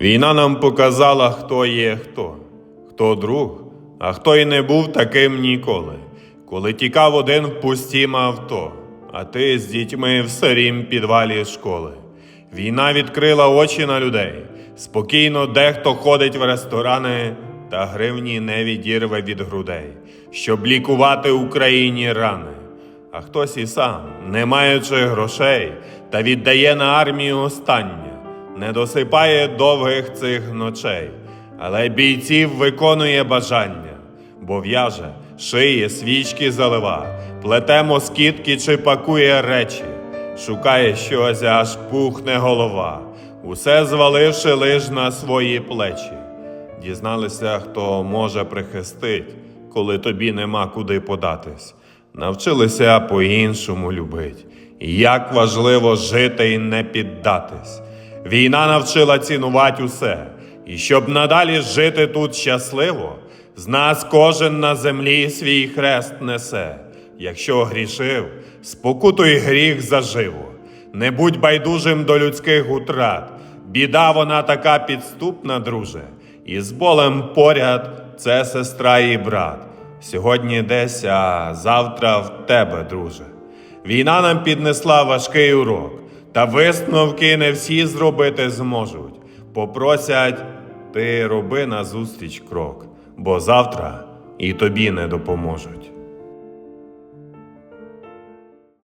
Війна нам показала, хто є хто, хто друг, а хто й не був таким ніколи, коли тікав один в пустім авто, а ти з дітьми в сирім підвалі школи. Війна відкрила очі на людей. Спокійно дехто ходить в ресторани, та гривні не відірве від грудей, щоб лікувати Україні рани. А хтось і сам, не маючи грошей, та віддає на армію останнє, не досипає довгих цих ночей, але бійців виконує бажання, бо в'яже, шиє, свічки залива, плете москітки чи пакує речі, шукає щось, аж пухне голова, усе зваливши лиш на свої плечі. Дізналися, хто може прихистить, коли тобі нема куди податись. Навчилися по-іншому любить. Як важливо жити і не піддатись. Війна навчила цінувати усе. І щоб надалі жити тут щасливо, з нас кожен на землі свій хрест несе. Якщо грішив, спокутуй гріх заживо. Не будь байдужим до людських утрат. Біда вона така підступна, друже, і з болем поряд це сестра і брат. Сьогодні десь, а завтра в тебе, друже. Війна нам піднесла важкий урок, та висновки не всі зробити зможуть. Попросять, ти роби назустріч крок, бо завтра і тобі не допоможуть.